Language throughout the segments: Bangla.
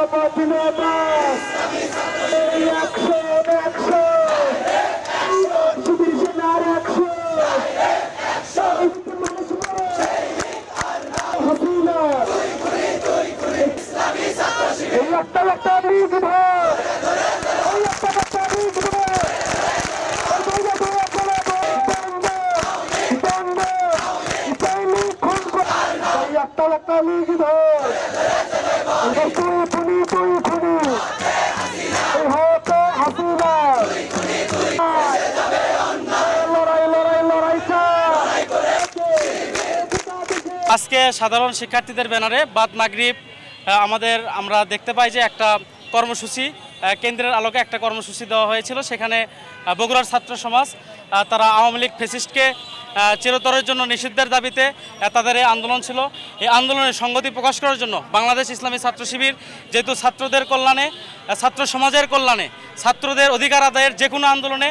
জিন্দাবাদ জিন্দাবাদ এই অ্যাকশন আজকে সাধারণ শিক্ষার্থীদের ব্যানারে বাদ মাগরিব আমাদের আমরা দেখতে পাই যে একটা কর্মসূচি কেন্দ্রের আলোকে একটা কর্মসূচি দেওয়া হয়েছিল। সেখানে বগুড়ার ছাত্র সমাজ তারা আওয়ামী লীগ ফেসিস্টকে চিরতরের জন্য নিষিদ্ধের দাবিতে তাদের এই আন্দোলন ছিল। এই আন্দোলনের সংগতি প্রকাশ করার জন্য বাংলাদেশ ইসলামী ছাত্র শিবির যেহেতু ছাত্রদের কল্যাণে ছাত্র সমাজের কল্যাণে, ছাত্রদের অধিকার আদায়ের যে কোনো আন্দোলনে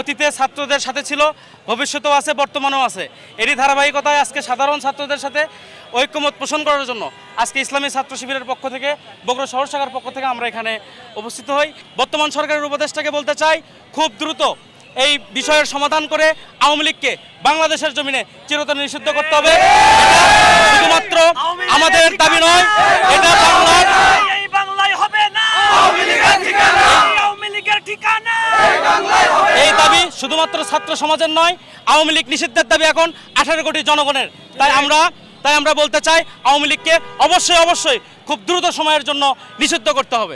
অতীতে ছাত্রদের সাথে ছিল, ভবিষ্যতেও আছে, বর্তমানেও আছে। এরই ধারাবাহিকতায় আজকে সাধারণ ছাত্রদের সাথে ঐক্যমত পোষণ করার জন্য আজকে ইসলামী ছাত্র শিবিরের পক্ষ থেকে, বগুড়া শহর শাখার পক্ষ থেকে আমরা এখানে উপস্থিত হই। বর্তমান সরকারের উপদেষ্টাকে বলতে চাই, খুব দ্রুত এই বিষয়ের সমাধান করে আওয়ামী লীগকে বাংলাদেশের জমিনে চিরতরে নিষিদ্ধ করতে হবে। শুধুমাত্র আমাদের দাবি নয় এটা বাংলার এই বাংলায় হবে না। আওয়ামী লীগের ঠিকানা। আওয়ামী লীগের ঠিকানা। এই দাবি শুধুমাত্র ছাত্র সমাজের নয় আওয়ামী লীগ নিষিদ্ধের দাবি এখন আঠারো কোটি জনগণের। তাই আমরা তাই আমরা বলতে চাই আওয়ামী লীগকে অবশ্যই অবশ্যই খুব দ্রুত সময়ের জন্য নিষিদ্ধ করতে হবে।